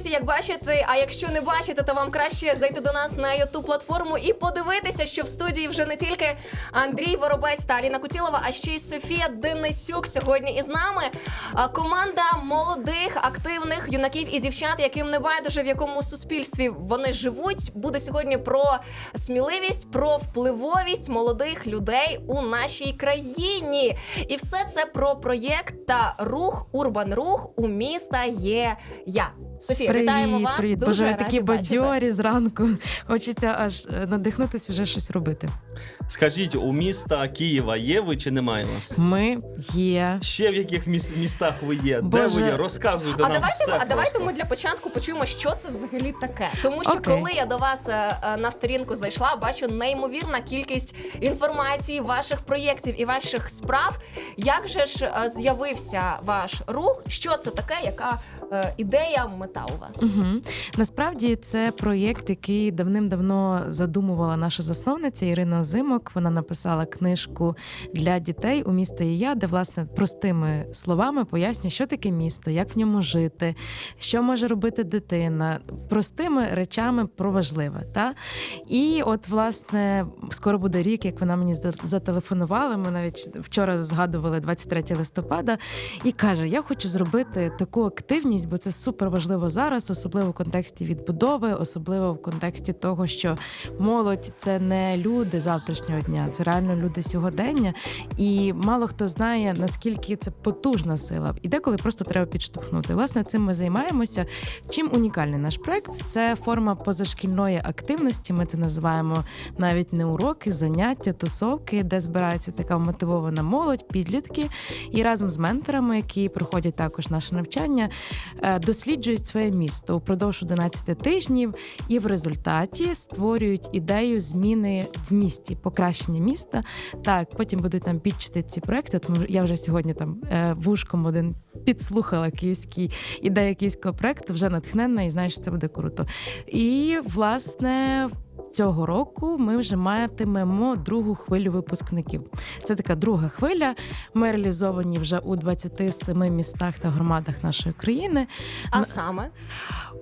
друзі, як бачите, а якщо не бачите, то вам краще зайти до нас на youtube платформу і подивитися, що в студії вже не тільки Андрій Воробець та Аліна Кутілова, а ще й Софія Денисюк сьогодні із нами. Команда молодих, активних юнаків і дівчат, яким не байдуже в якому суспільстві вони живуть, буде сьогодні про сміливість, про впливовість молодих людей у нашій країні. І все це про проєкт та рух, урбан рух у міста є я. Софія, вітаємо вас. привіт. Дуже Боже, ви такі бачити. бадьорі зранку. Хочеться аж е, надихнутися вже щось робити. Скажіть, у міста Києва є ви чи немає вас? Ми є. Ще в яких міс- містах ви є? Де ви є? Розказуйте А нам давайте, все а давайте просто. ми для початку почуємо, що це взагалі таке. Тому що Окей. коли я до вас е, е, на сторінку зайшла, бачу неймовірна кількість інформації, ваших проєктів і ваших справ. Як же ж е, з'явився ваш рух? Що це таке? Яка е, ідея, мета у вас? Угу. Насправді це проєкт, який давним-давно задумувала наша засновниця Ірина Озимок. Вона написала книжку для дітей у міста і я, де власне простими словами пояснює, що таке місто, як в ньому жити, що може робити дитина, простими речами про важливе. Та? І от, власне, скоро буде рік, як вона мені зателефонувала. Ми навіть вчора згадували 23 листопада, і каже: Я хочу зробити таку активність, бо це супер важливо зараз, особливо в контексті відбудови, особливо в контексті того, що молодь це не люди завтрашнього дня, це реально люди сьогодення. І мало хто знає, наскільки це потужна сила. І деколи просто треба підштовхнути. Власне, цим ми займаємося. Чим унікальний наш проект? Це форма позашкільної активності. Ми це називаємо навіть не уроки, заняття, тусовки, де збирається така мотивована молодь, підлітки, і разом з менторами, які проходять також наше навчання, е, досліджують своє місто упродовж 11 тижнів, і в результаті створюють ідею зміни в місті, покращення міста. Так, потім будуть там підчити ці проекти. Тому я вже сьогодні там е, вушком один підслухала київський ідею київського проекту, вже натхненна і знаю, що це буде круто. І власне. Цього року ми вже матимемо другу хвилю випускників. Це така друга хвиля. Ми реалізовані вже у 27 містах та громадах нашої країни. А саме,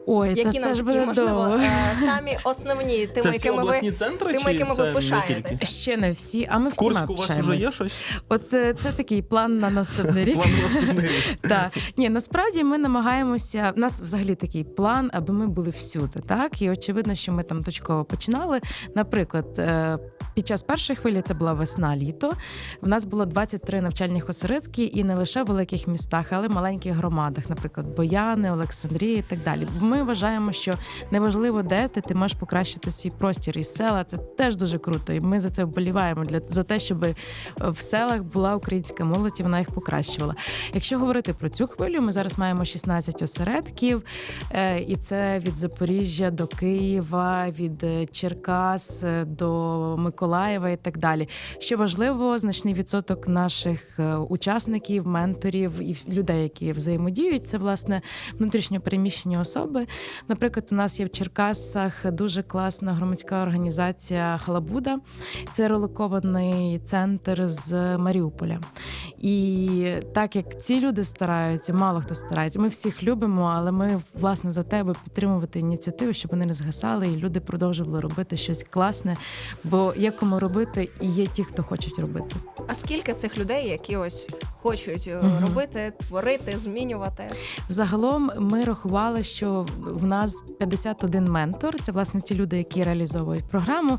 Ой, та які це ж буде можливо довго. е, самі основні Це тими, всі якими ви центри тими, якими ви це не пишаєтесь? Ще не всі, а ми В всіма Курску у вас вже є щось? От е, це такий план на наступний рік. План наступний рік. Так. Ні, насправді ми намагаємося. У нас взагалі такий план, аби ми були всюди. Так і очевидно, що ми там точково починали. Наприклад, е, під час першої хвилі це була весна-літо. В нас було 23 навчальних осередки, і не лише в великих містах, але й маленьких громадах, наприклад, Бояни, Олександрія і так далі. Ми вважаємо, що неважливо, де ти, ти можеш покращити свій простір і села. Це теж дуже круто. І ми за це вболіваємо для за те, щоб в селах була українська молодь, і вона їх покращувала. Якщо говорити про цю хвилю, ми зараз маємо 16 осередків, е, і це від Запоріжжя до Києва, від е, Черкас е, до Миколаєва і так далі. Що важливо, значний відсоток наших е, учасників, менторів і людей, які взаємодіють, це власне внутрішньо переміщені особи. Наприклад, у нас є в Черкасах дуже класна громадська організація Халабуда. Це релокований центр з Маріуполя. І так як ці люди стараються, мало хто старається. Ми всіх любимо, але ми власне за тебе підтримувати ініціативи, щоб вони не згасали, і люди продовжували робити щось класне. Бо є кому робити, і є ті, хто хочуть робити. А скільки цих людей, які ось хочуть Мгм. робити, творити, змінювати? Взагалом ми рахували, що в нас 51 ментор. Це власне ті люди, які реалізовують програму.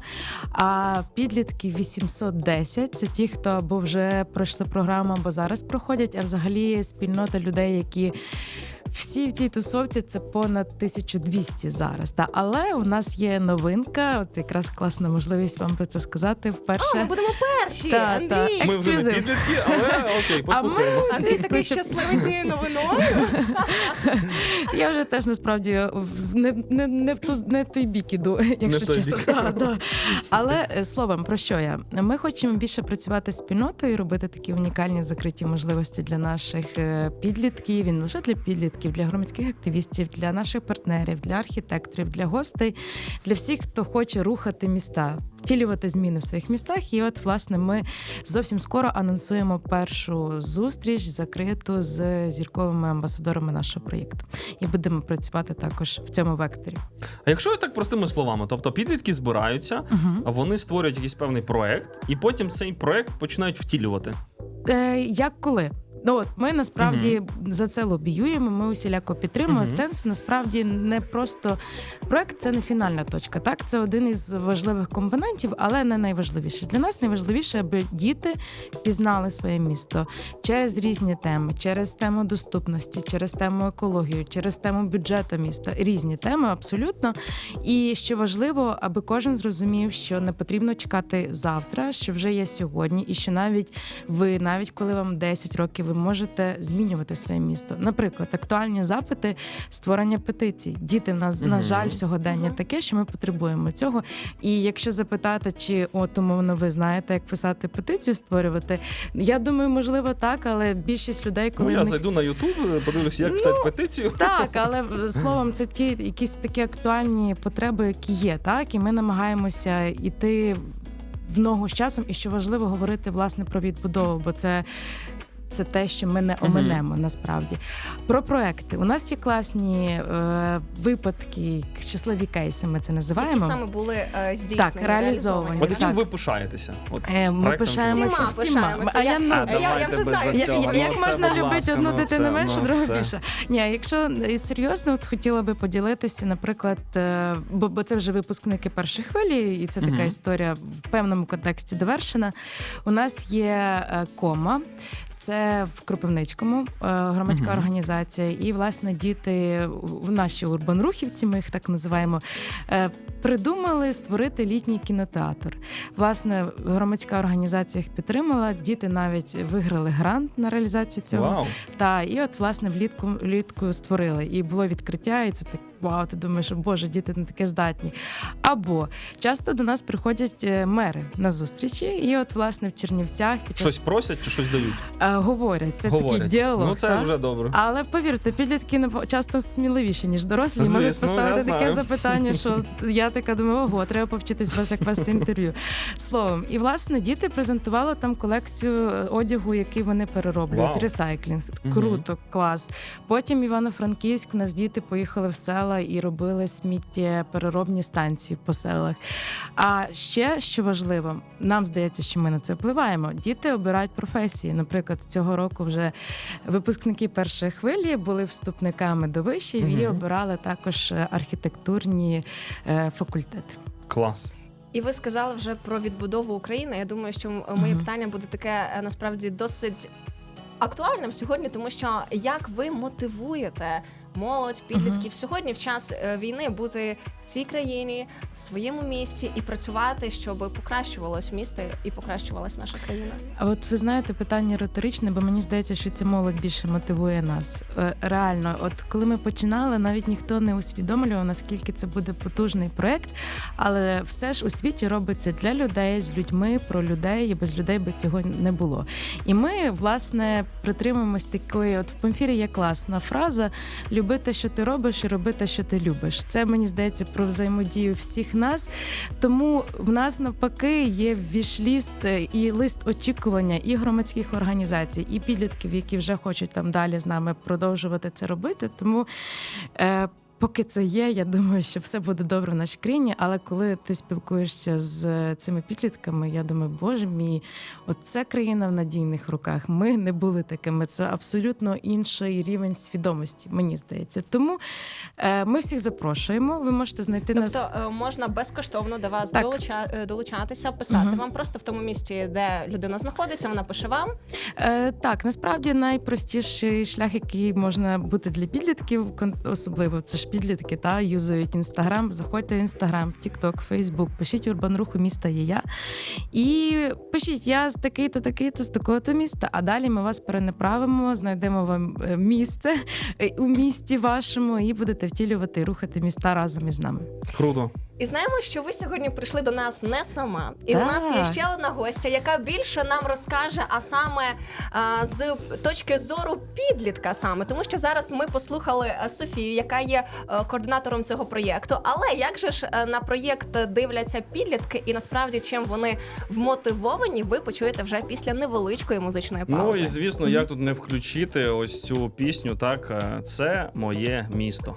А підлітки 810 – це ті, хто або вже пройшли програму, або зараз проходять. А взагалі спільнота людей, які всі в цій тусовці це понад 1200 зараз. Та але у нас є новинка. От якраз класна можливість вам про це сказати. А, ми будемо перші! Та, Андрій! та. Ми вже не Ексклюзив. підлітки, але окей, А ми послухаємо. Андрій всіх такий причеп- щасливий цією новиною. Я вже теж насправді в- не, не, не в ту не в той бік іду, якщо той чесно. бік. Да, да. Але е, словом, про що я? Ми хочемо більше працювати з спільнотою, робити такі унікальні закриті можливості для наших е, підлітків, і не лише для підлітків, для громадських активістів, для наших партнерів, для архітекторів, для гостей, для всіх, хто хоче рухати міста. втілювати зміни в своїх містах. І от, власне, ми зовсім скоро анонсуємо першу зустріч закриту з зірковими амбасадорами нашого проєкту. І будемо працювати також в цьому векторі. А якщо так простими словами, тобто підлітки збираються, Угу. вони створюють якийсь певний проект, і потім цей проект починають втілювати. Е, як коли? Ну от ми насправді за це лобіюємо. Ми усіляко підтримуємо. Мгм. Сенс насправді не просто проект, це не фінальна точка. Так, це один із важливих компонентів, але не найважливіше. Для нас найважливіше, аби діти пізнали своє місто через різні теми, через тему доступності, через тему екологію, через тему бюджету міста. Різні теми абсолютно. І що важливо, аби кожен зрозумів, що не потрібно чекати завтра, що вже є сьогодні, і що навіть ви, навіть коли вам 10 років, ви можете змінювати своє місто. Наприклад, актуальні запити створення петицій. Діти в нас на жаль сьогодення таке, що ми потребуємо цього. І якщо запитати, чи от умовно ви знаєте, як писати петицію, створювати, я думаю, можливо, так, але більшість людей, коли ну, я них- зайду на Ютуб, подивлюся, як Ну, писати петицію. так, але е, словом, це ті якісь такі актуальні потреби, які є, так і ми намагаємося йти в ногу з часом, і що важливо говорити власне про відбудову, бо це. Це те, що ми не оминемо насправді. Про проекти. У нас є класні е, випадки, щасливі кейси. Ми це Які називаємо. саме були е, здійснені, Так, реалізовані. От Так. яким ви пишаєтеся? От. Е, Ми пишаємося всіма всіма. пишаємося. А я, Я- А, я- я давайте вже знаю. Я- я- як Ну, це, можна любити ласка, одну ну, дитину це, менше, ну, другу це- більше? Ні, якщо е, серйозно, от хотіла би поділитися, наприклад, е, бо, бо це вже випускники першої хвилі, і це така Мгм. історія в певному контексті довершена. У нас є е, кома. Це в Кропивницькому е, громадська Мгм. організація, і власне діти в наші урбанрухівці, ми їх так називаємо, е, придумали створити літній кінотеатр. Власне, громадська організація їх підтримала. Діти навіть виграли грант на реалізацію цього. Вау. Та і от власне влітку влітку створили. І було відкриття, і це так вау. Ти думаєш, боже, діти не таке здатні. Або часто до нас приходять е, мери на зустрічі, і от власне в Чернівцях під час Щось просять чи щось дають? е, говорять. Це Говорять. такий діалог. Ну це та? вже добре. Але повірте, підлітки часто сміливіші, ніж дорослі. Звісно, Можуть поставити таке знаю. запитання, що я така думаю, ого, треба повчитись вас, як вести інтерв'ю. Словом, і власне діти презентували там колекцію е, одягу, який вони перероблюють. Вау. Ресайклінг. Круто, клас. Потім Івано-Франківськ, у нас діти поїхали в села і робили сміттєпереробні станції по селах. А ще що важливо, нам здається, що ми на це впливаємо. Діти обирають професії. Наприклад, цього року вже випускники першої хвилі були вступниками до вишів і обирали також архітектурні е, факультети. Клас. І ви сказали вже про відбудову України. Я думаю, що моє Мгм. питання буде таке е, насправді досить актуальним сьогодні, тому що як ви мотивуєте молодь, підлітків сьогодні в час е, війни бути в цій країні, в своєму місті і працювати, щоб покращувалось місто і покращувалась наша країна? А от ви знаєте, питання риторичне, бо мені здається, що ця молодь більше мотивує нас. Е, Реально, от коли ми починали, навіть ніхто не усвідомлював, наскільки це буде потужний проект. Але все ж у світі робиться для людей з людьми, про людей, і без людей би цього не було. І ми, власне, притримуємось такої. От в Памфірі є класна фраза: люби те, що ти робиш, і роби те, що ти любиш. Це мені здається про взаємодію всіх нас. Тому в нас навпаки є вішліст е, і лист очікування і громадських організацій, і підлітків, які вже хочуть там далі з нами продовжувати це робити. Тому е, поки це є, я думаю, що все буде добре в нашій країні. Але коли ти спілкуєшся з е, цими підлітками, я думаю, боже мій, оце країна в надійних руках. Ми не були такими. Це абсолютно інший рівень свідомості, мені здається. Тому е, ми всіх запрошуємо. Ви можете знайти нас. Тобто е, можна безкоштовно до вас Так. долуча, долучатися, писати Мгм. вам просто в тому місці, де людина знаходиться, вона пише вам. Е, так, насправді найпростіший шлях, який можна бути для підлітків, особливо це ж підлітки, та юзають інстаграм. Заходьте в інстаграм, Тікток, Фейсбук, пишіть урбан руху міста є я. І пишіть я з такий-то, такий-то, з такого-то міста. А далі ми вас перенаправимо, знайдемо вам е, місце е, у місті вашому і будете втілювати і рухати міста разом із нами. Круто. І знаємо, що ви сьогодні прийшли до нас не сама. І у нас є ще одна гостя, яка більше нам розкаже, а саме а, з точки зору підлітка, саме тому, що зараз ми послухали е, Софію, яка є е, координатором цього проєкту. Але як же ж е, на проєкт дивляться підлітки, і насправді чим вони вмотивовані, ви почуєте вже після невеличкої музичної Ну і звісно, як тут не включити ось цю пісню, так це моє місто.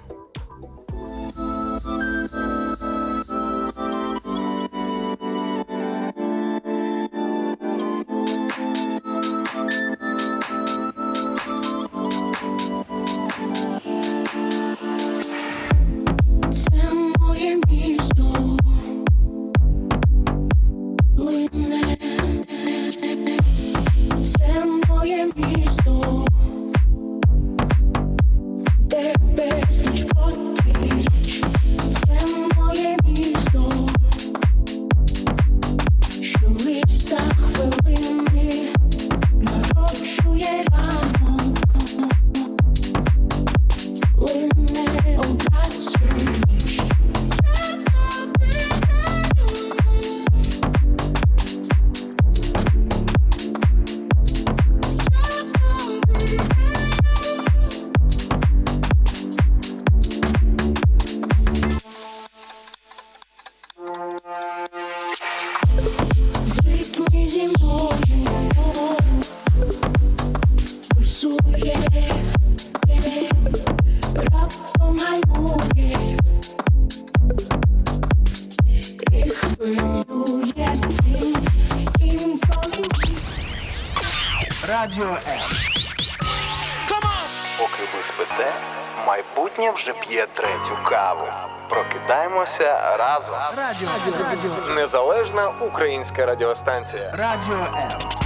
Майбутнє вже п'є третю каву. Прокидаємося разом. Радіо, Радіо. Незалежна українська радіостанція. Радіо М.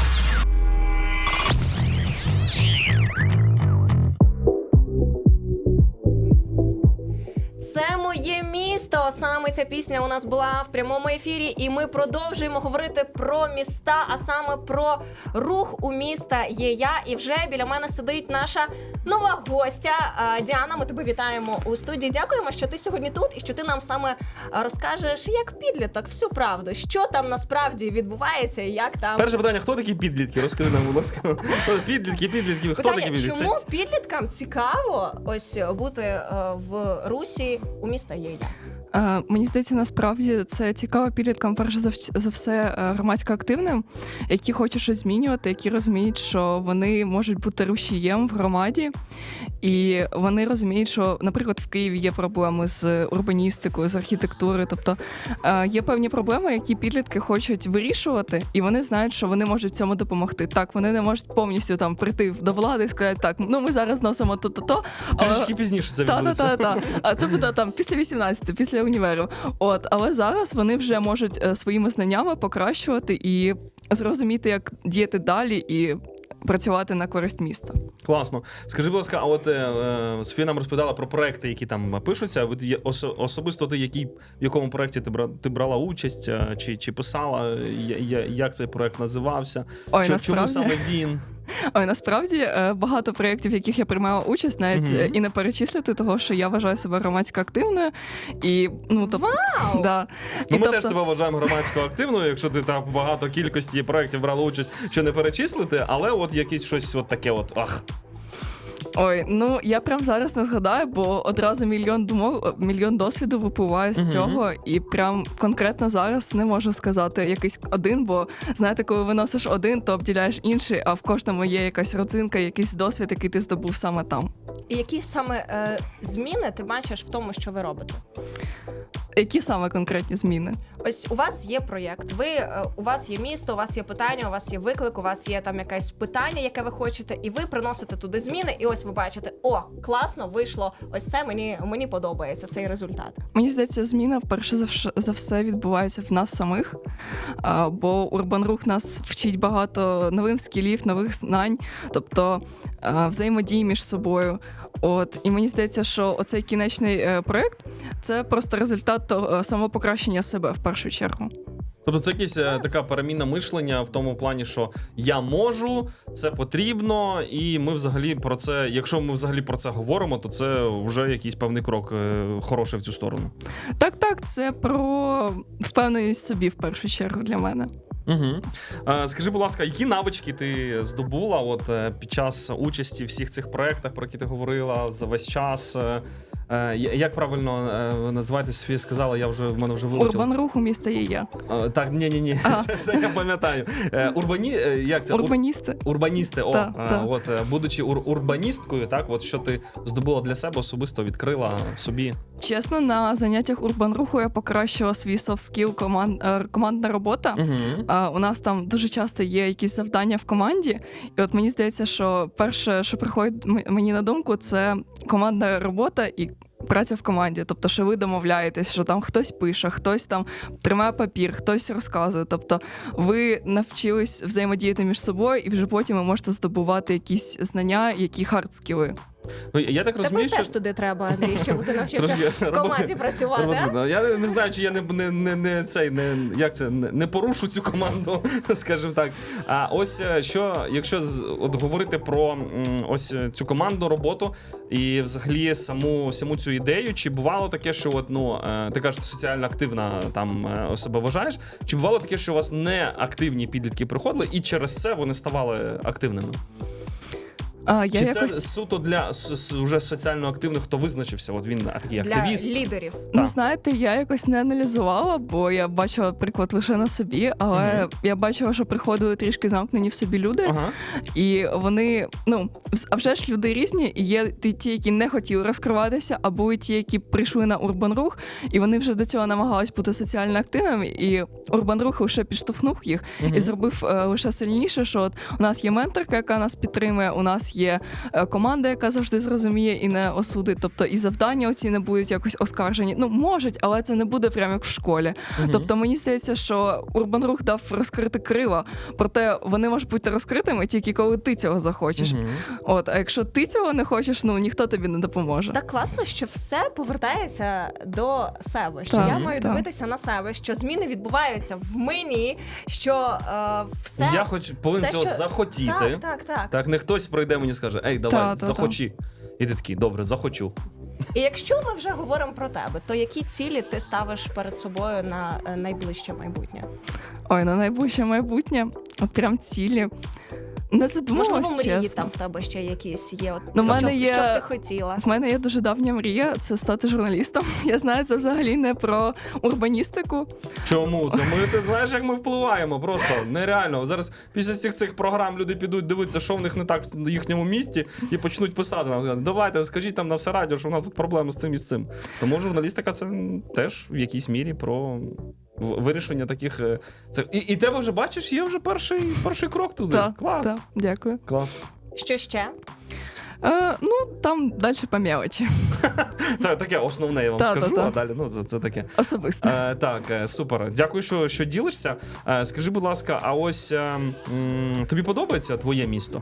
Саме ця пісня у нас була в прямому ефірі, і ми продовжуємо говорити про міста, а саме про рух у міста є я. І вже біля мене сидить наша нова гостя Діана. Ми тебе вітаємо у студії. Дякуємо, що ти сьогодні тут і що ти нам саме розкажеш як підліток всю правду, що там насправді відбувається, і як там Перше питання: хто такі підлітки? Розкажи нам, будь ласка. Підлітки, підлітки, хто такі підлітки? чому підліткам цікаво ось бути е, в Русі у міста є я? Е, Мені здається, насправді це цікаво підліткам, перш за, за все, е, громадсько активним, які хочуть щось змінювати, які розуміють, що вони можуть бути рушієм в громаді, і вони розуміють, що, наприклад, в Києві є проблеми з урбаністикою, з архітектурою. Тобто е, є певні проблеми, які підлітки хочуть вирішувати, і вони знають, що вони можуть цьому допомогти. Так, вони не можуть повністю там прийти до влади і сказати, так, ну ми зараз носимо то-то-то. Трішки пізніше це відбудеться. та, та. А це буде там після 18, після універу. От, але зараз вони вже можуть е, своїми знаннями покращувати і зрозуміти, як діяти далі і працювати на користь міста. Класно. Скажи, будь ласка, а от е, е, Софія нам розповідала про проекти, які там пишуться. Ви особисто ти, який, в якому проекті ти, бра, ти брала участь, е, чи, чи писала, Я- я- як цей проект називався? Ой, Чо- насправді, Чому саме він? Ой, насправді е, багато проєктів, в яких я приймала участь, навіть е, і не перечислити, того що я вважаю себе громадсько активною. І ну тобто, Вау! да. Ну, і, ми теж тебе вважаємо громадсько активною, якщо ти там багато кількості проєктів брала участь, що не перечислити, але от якесь щось от таке, от ах. Ой, ну я прям зараз не згадаю, бо одразу мільйон думок, мільйон досвіду випливає з цього, і прям конкретно зараз не можу сказати якийсь один, бо знаєте, коли виносиш один, то обділяєш інший, а в кожному є якась родзинка, якийсь досвід, який ти здобув саме там. І які саме е, зміни ти бачиш в тому, що ви робите? Які саме конкретні зміни? Ось у вас є проєкт. Ви е, у вас є місто, у вас є питання, у вас є виклик, у вас є там якесь питання, яке ви хочете, і ви приносите туди зміни. І ось ви бачите, о, класно вийшло. Ось це мені мені подобається цей результат. Мені здається, зміна перше за все відбувається в нас самих, бо Урбан Рух нас вчить багато нових скілів, нових знань, тобто взаємодії між собою. От і мені здається, що оцей кінечний е, проект це просто результат того, е, самопокращення себе в першу чергу. Тобто це якась е, така переміна мишлення в тому плані, що я можу, це потрібно, і ми взагалі про це, якщо ми взагалі про це говоримо, то це вже якийсь певний крок е, хороший в цю сторону. Так, так, це про впевненість собі в першу чергу для мене. Угу. Е, скажи, будь ласка, які навички ти здобула от, е, під час участі в всіх цих проєктах, про які ти говорила за весь час? Е, як правильно е, ви називаєте Софія сказала, я вже в мене вже вилетіло. Урбан рух у міста є я. Е, так, ні, ні, ні, Ага. це, це я пам'ятаю. Урбані, як це? Урбаністи. Урбаністи, о, Та, та. от будучи ур- урбаністкою, так, от що ти здобула для себе особисто відкрила в собі. Чесно, на заняттях урбан руху я покращила свій soft skill команд, командна робота. Угу. У нас там дуже часто є якісь завдання в команді, і от мені здається, що перше, що приходить мені на думку, це командна робота і. Праця в команді, тобто, що ви домовляєтесь, що там хтось пише, хтось там тримає папір, хтось розказує. Тобто, ви навчились взаємодіяти між собою, і вже потім ви можете здобувати якісь знання, які хардскіли. Ну, я так розумію, що теж туди треба, Андрій, щоб ти навчився в команді працювати. а? Я не знаю, чи я не, не, не, не цей не як це не, порушу цю команду, скажімо так. А ось е, що, якщо от говорити про ось е, цю командну роботу і взагалі саму саму цю ідею, чи бувало таке, що от ну е, ти кажеш, соціально активна там себе вважаєш? Чи бувало таке, що у вас не активні підлітки приходили, і через це вони ставали активними? А, я чи якось... це суто для вже соціально активних, хто визначився? От він такий Для активіст. лідерів. Ну, знаєте, я якось не аналізувала, бо я бачила приклад лише на собі, але Мгм. я бачила, що приходили трішки замкнені в собі люди, Ага. і вони, ну, а вже ж люди різні, і є ті, ті, які не хотіли розкриватися, а були ті, які прийшли на урбан рух, і вони вже до цього намагались бути соціально активними, і урбан рух лише підштовхнув їх і зробив е, лише сильніше, що от у нас є менторка, яка нас підтримує, у нас є е, команда, яка завжди зрозуміє і не осудить. Тобто і завдання оці не будуть якось оскаржені. Ну можуть, але це не буде прямо як в школі. Мгм. Тобто мені здається, що Урбан Рух дав розкрити крила, проте вони можуть бути розкритими тільки коли ти цього захочеш. Мгм. От, а якщо ти цього не хочеш, ну ніхто тобі не допоможе. Так класно, що все повертається до себе. Що Так, я маю так. дивитися на себе, що зміни відбуваються в мені, що е, все Я хоч повинен все, цього що- захотіти. так, так, так. Так, не хтось прийде мені і скаже, ей, давай, Та, та, та. захочі. І ти такий, добре, захочу. І якщо ми вже говоримо про тебе, то які цілі ти ставиш перед собою на е, найближче майбутнє? Ой, на найближче майбутнє, от прям цілі. Не задумалась, Можливо, мрії чесно. там в тебе ще якісь є. От, Ну, в що, мене є- що б ти хотіла? В мене є дуже давня мрія це стати журналістом. Я знаю, це взагалі не про урбаністику. Чому? Це ми ти знаєш, як ми впливаємо? Просто нереально. Зараз після цих цих програм люди підуть дивитися, що в них не так в їхньому місті, і почнуть писати нам. Давайте, скажіть там на все радіо, що у нас тут проблеми з цим і з цим. Тому журналістика це теж в якійсь мірі про. Вирішення таких. е, Це і, і тебе вже бачиш, є вже перший, перший крок туди. Так, Клас. так, дякую. Клас. Що ще? Е, ну там далі по мелочі. Так, таке основне я вам Та, скажу, та, та. а далі ну це, це таке. Особисто. Е, так, е, супер. Дякую, що, що ділишся. Е, скажи, будь ласка, а ось е, м, тобі подобається твоє місто?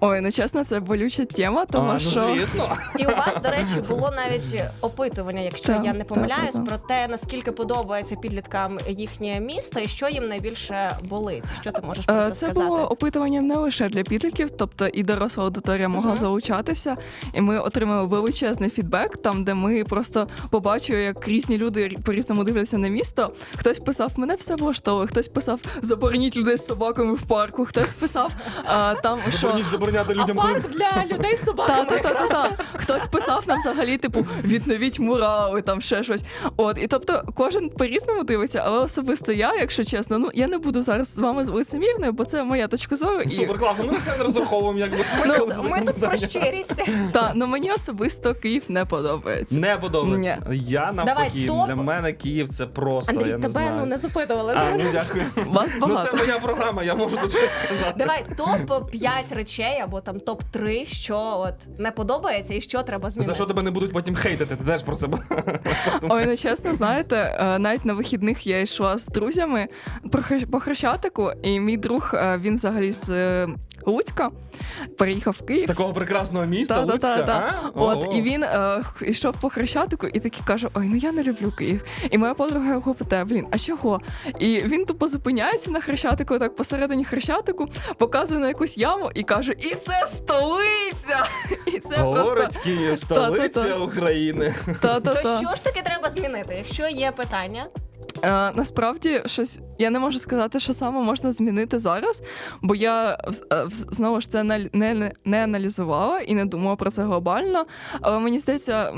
Ой, ну чесно, це болюча тема, тому а, ну, що звісно. І у вас, до речі, було навіть опитування, якщо Так, я не так, помиляюсь, так, так. про те, наскільки подобається підліткам їхнє місто і що їм найбільше болить. Що ти можеш про Е, це, Це сказати? було опитування не лише для підлітків, тобто і доросла аудиторія могла. Залучатися, і ми отримали величезний фідбек, там де ми просто побачили, як різні люди по різному дивляться на місто. Хтось писав, мене все влаштовує, хтось писав, забороніть людей з собаками в парку, хтось писав а, там, що Забороніть забороняти людям. коли- для людей з собаками. та, та, та, та. Хтось писав нам взагалі, типу, відновіть мурали, там ще щось. От, і тобто кожен по-різному дивиться, але особисто я, якщо чесно, ну я не буду зараз з вами лицемірною, бо це моя точка зору. І, Супер класно. Ми на це не розраховуємо, якби Ну, Ми тут про питання. щирість. та, ну мені особисто Київ не подобається. Не подобається. Я навпаки, топ. для мене Київ це просто. Андрій, я не тебе знаю. ну не запитували. А, ну дякую. Вас Ну, багато. це моя програма, я можу тут щось сказати. Давай топ 5 речей або там топ 3 що от не подобається і що треба змінити. За що тебе не будуть потім хейтити? Ти теж про себе. Ой, ну чесно, знаєте, е, навіть на вихідних я йшла з друзями по Хрещатику, і мій друг е, він взагалі з е, Луцька, переїхав в Київ. З такого прекрасного міста, Та, та, Луцька, та, та. а? От і він е, йшов по хрещатику і такий каже: Ой, ну я не люблю Київ. І моя подруга його питає: блін, а чого? І він тупо зупиняється на хрещатику, так посередині хрещатику, показує на якусь яму і каже: І це столиця! І це Говорить просто Київ, столиця Та-та-та. України. та-та-та. То що ж таки треба змінити? Якщо є питання, Е, насправді щось я не можу сказати, що саме можна змінити зараз, бо я е, вз- знову ж це не, не, не аналізувала і не думала про це глобально. Але мені здається.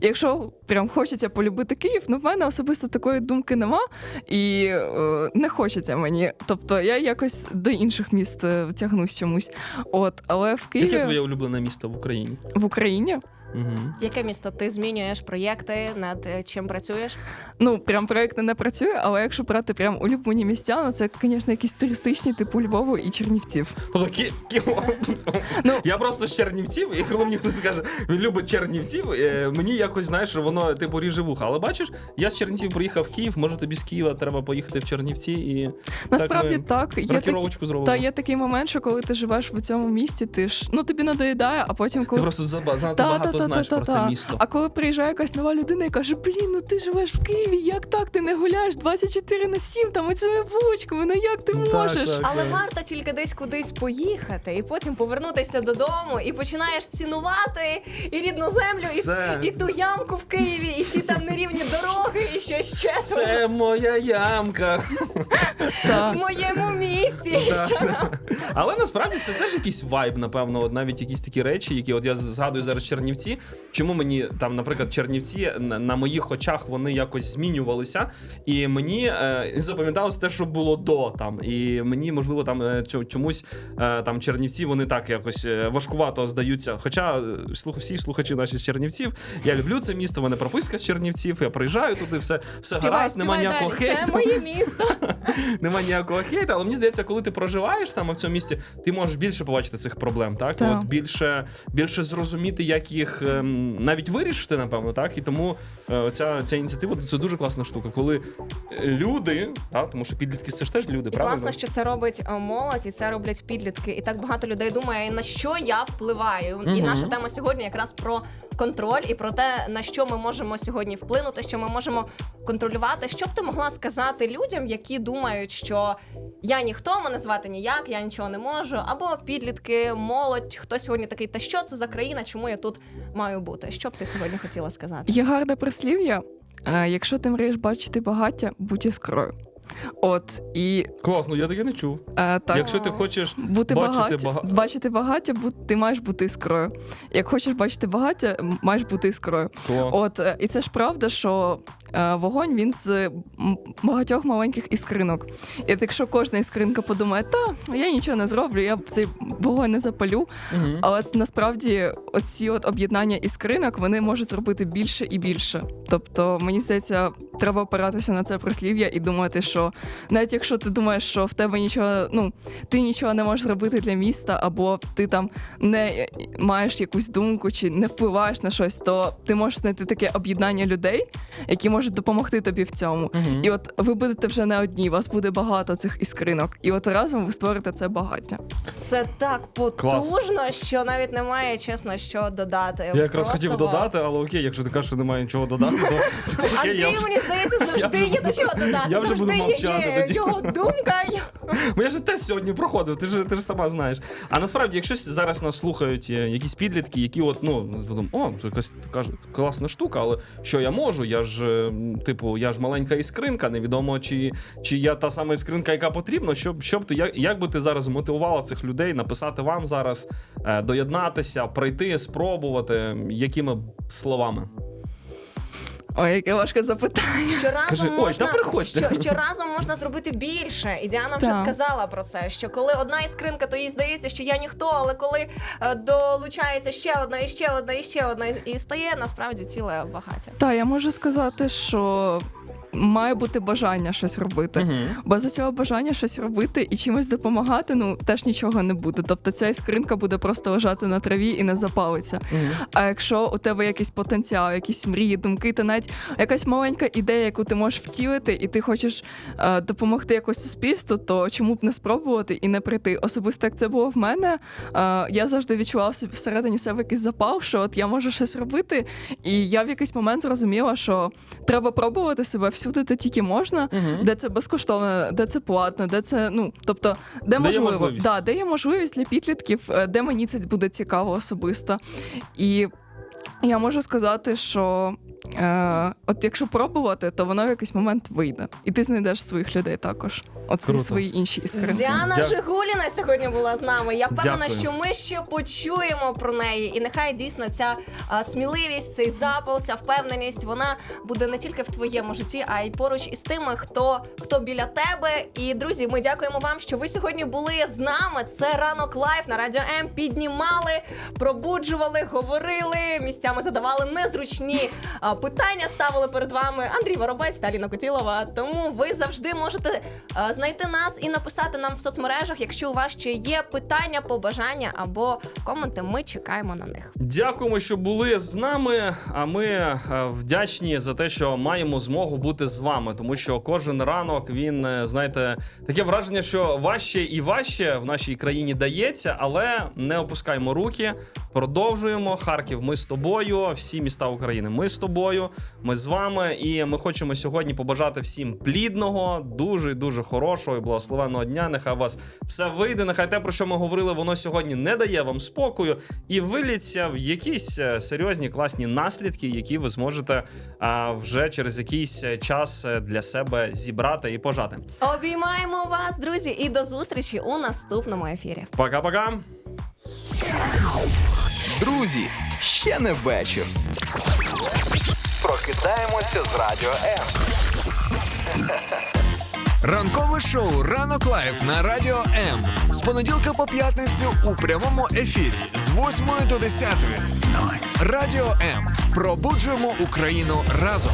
Якщо прям хочеться полюбити Київ, ну в мене особисто такої думки нема, і е, не хочеться мені. Тобто я якось до інших міст е, тягнусь чомусь. От, але в Києві Яке твоє улюблене місто в Україні? в Україні Угу. яке місто ти змінюєш проєкти, над е, чим працюєш? Ну, прям проект не працює, але якщо брати прям улюблені місця, ну це, звісно, якісь туристичні, типу Львову і Чернівців. Тобто. Ну- я просто з Чернівців, і коли мені хтось каже, він любить Чернівців, е, мені якось знаєш, воно типу ріже вуха. Але бачиш, я з Чернівців приїхав в Київ, може тобі з Києва треба поїхати в Чернівці і Насправді так, є такі, та є такий момент, що коли ти живеш в цьому місті, ти ж ну тобі надоїдає, а потім Ти просто заба- занадто багато знаєш про це місто. А коли приїжджає якась нова людина і каже: Блін, ну ти живеш в Києві, як так? Ти не гуляєш 24 на 7 там оцими вуличками, ну як ти можеш? так. Але варто тільки десь кудись поїхати і потім повернутися додому, і починаєш цінувати і рідну землю, Все. і, і ту ямку в Києві, і ті там нерівні дороги, і що ще Це моя ямка. В моєму місті. Да. Що там? Але насправді це теж якийсь вайб, напевно, от навіть якісь такі речі, які от я згадую зараз Чернівці. Чому мені там, наприклад, Чернівці на, моїх очах вони якось змінювалися, і мені е, запам'яталось те, що було до там. І мені, можливо, там е, чомусь е, там Чернівці вони так якось е, важкувато здаються. Хоча е, слух, всі слухачі наші з Чернівців, я люблю це місто, в мене прописка з Чернівців, я приїжджаю туди, все, все Співай, гаразд, нема ніякого далі. хейту. Це моє місто. Нема ніякого хейту, але мені здається, коли ти проживаєш саме в цьому місті, ти можеш більше побачити цих проблем, так? Так. От більше, більше зрозуміти, як їх ем, навіть вирішити, напевно, так? І тому е, ця, ця ініціатива це дуже класна штука, коли люди, так, тому що підлітки це ж теж люди, І правильно? класно, що це робить е, молодь, і це роблять підлітки. І так багато людей думає, на що я впливаю. І наша тема сьогодні якраз про контроль і про те, на що ми можемо сьогодні вплинути, що ми можемо контролювати. Що б ти могла сказати людям, які думають, що я ніхто, мене звати ніяк, я нічого не можу, або підлітки, молодь, хто сьогодні такий, та що це за країна, чому я тут маю бути? Що б ти сьогодні хотіла сказати? Є гарне прислів'я. е, Якщо ти мрієш бачити багаття, будь іскрою. От і Класно, я таке не чув. А, так. Якщо ти хочеш Бути бачити багаття, бага- бачити багаття, бу- ти маєш бути іскрою. Як хочеш бачити багаття, маєш бути іскрою. клас. От е, і це ж правда, що е, вогонь він з багатьох маленьких іскринок. І от якщо кожна іскринка подумає, та я нічого не зроблю, я цей вогонь не запалю. Угу. Але насправді оці от об'єднання іскринок вони можуть зробити більше і більше. Тобто, мені здається, треба опиратися на це прислів'я і думати, що навіть якщо ти думаєш, що в тебе нічого, ну ти нічого не можеш зробити для міста, або ти там не маєш якусь думку чи не впливаєш на щось, то ти можеш знайти таке об'єднання людей, які можуть допомогти тобі в цьому. Мгм. І от ви будете вже не одні, вас буде багато цих іскринок, і от разом ви створите це багаття. Це так потужно, що навіть немає чесно що додати. Я якраз Просто хотів вау. додати, але окей, якщо ти кажеш, що немає нічого додати, Андрію, мені здається, завжди є до чого додати. я вже буду завжди мовчати є тоді. його думка. Бо я ж тест сьогодні проходив, ти ж ти ж сама знаєш. А насправді, якщо зараз нас слухають е, якісь підлітки, які от ну подумають, о, це якась така ж класна штука, але що я можу? Я ж е, м, типу, я ж маленька іскринка, невідомо чи, чи я та сама іскринка, яка потрібна. Щоб, щоб ти як, як би ти зараз мотивувала цих людей написати вам зараз, е, доєднатися, прийти, спробувати, якими б словами? Ой, яке важке запитання. Що разом Кажи, «Ой, можна, та приходьте». що, що разом можна зробити більше. І Діана вже Так. сказала про це. Що коли одна іскринка, то їй здається, що я ніхто, але коли е, долучається ще одна, і ще одна, і ще одна, і стає насправді ціле багаття. Та я можу сказати, що має бути бажання щось робити. Мгм. Без цього бажання щось робити і чимось допомагати, ну теж нічого не буде. Тобто ця іскринка буде просто лежати на траві і не запалиться. А якщо у тебе якийсь потенціал, якісь мрії, думки, та навіть якась маленька ідея, яку ти можеш втілити, і ти хочеш е, допомогти якось суспільству, то чому б не спробувати і не прийти? Особисто як це було в мене. Е, я завжди відчував собі всередині себе якийсь запал, що от я можу щось робити. І я в якийсь момент зрозуміла, що треба пробувати себе всюди, де тільки можна, де це безкоштовно, де це платно, де це ну тобто, де, Де є можливість. Да, де є можливість для підлітків, е, де мені це буде цікаво особисто. І я можу сказати, що е, от якщо пробувати, то воно в якийсь момент вийде. І ти знайдеш своїх людей також. Оці Круто. свої інші іскринки. Діана Дя- Жигуліна сьогодні була з нами. Я впевнена, Дякую. що ми ще почуємо про неї. І нехай дійсно ця а, сміливість, цей запал, ця впевненість, вона буде не тільки в твоєму житті, а й поруч із тими, хто, хто біля тебе. І друзі, ми дякуємо вам, що ви сьогодні були з нами. Це ранок лайф на радіо М. Піднімали, пробуджували, говорили, місцями задавали незручні а, питання, ставили перед вами Андрій Воробець та Аліна Котілова. Тому ви завжди можете а, знайти нас і написати нам в соцмережах, якщо у вас ще є питання, побажання або коменти. Ми чекаємо на них. Дякуємо, що були з нами. А ми е, вдячні за те, що маємо змогу бути з вами, тому що кожен ранок він, е, знаєте, таке враження, що важче і важче в нашій країні дається, але не опускаємо руки. Продовжуємо. Харків, ми з тобою. Всі міста України, ми з тобою. Ми з вами. І ми хочемо сьогодні побажати всім плідного, дуже і дуже хорошого і благословенного дня. Нехай у вас все вийде. Нехай те, про що ми говорили, воно сьогодні не дає вам спокою і виліться в якісь е, серйозні класні наслідки, які ви зможете а, вже через якийсь е, час е, для себе зібрати і пожати. Обіймаємо вас, друзі, і до зустрічі у наступному ефірі. Пока-пока. Друзі, ще не вечір. Прокидаємося з радіо М. Ранкове шоу Ранок Лайф на Радіо М. З понеділка по п'ятницю у прямому ефірі з 8 до 10. Радіо М. Пробуджуємо Україну разом.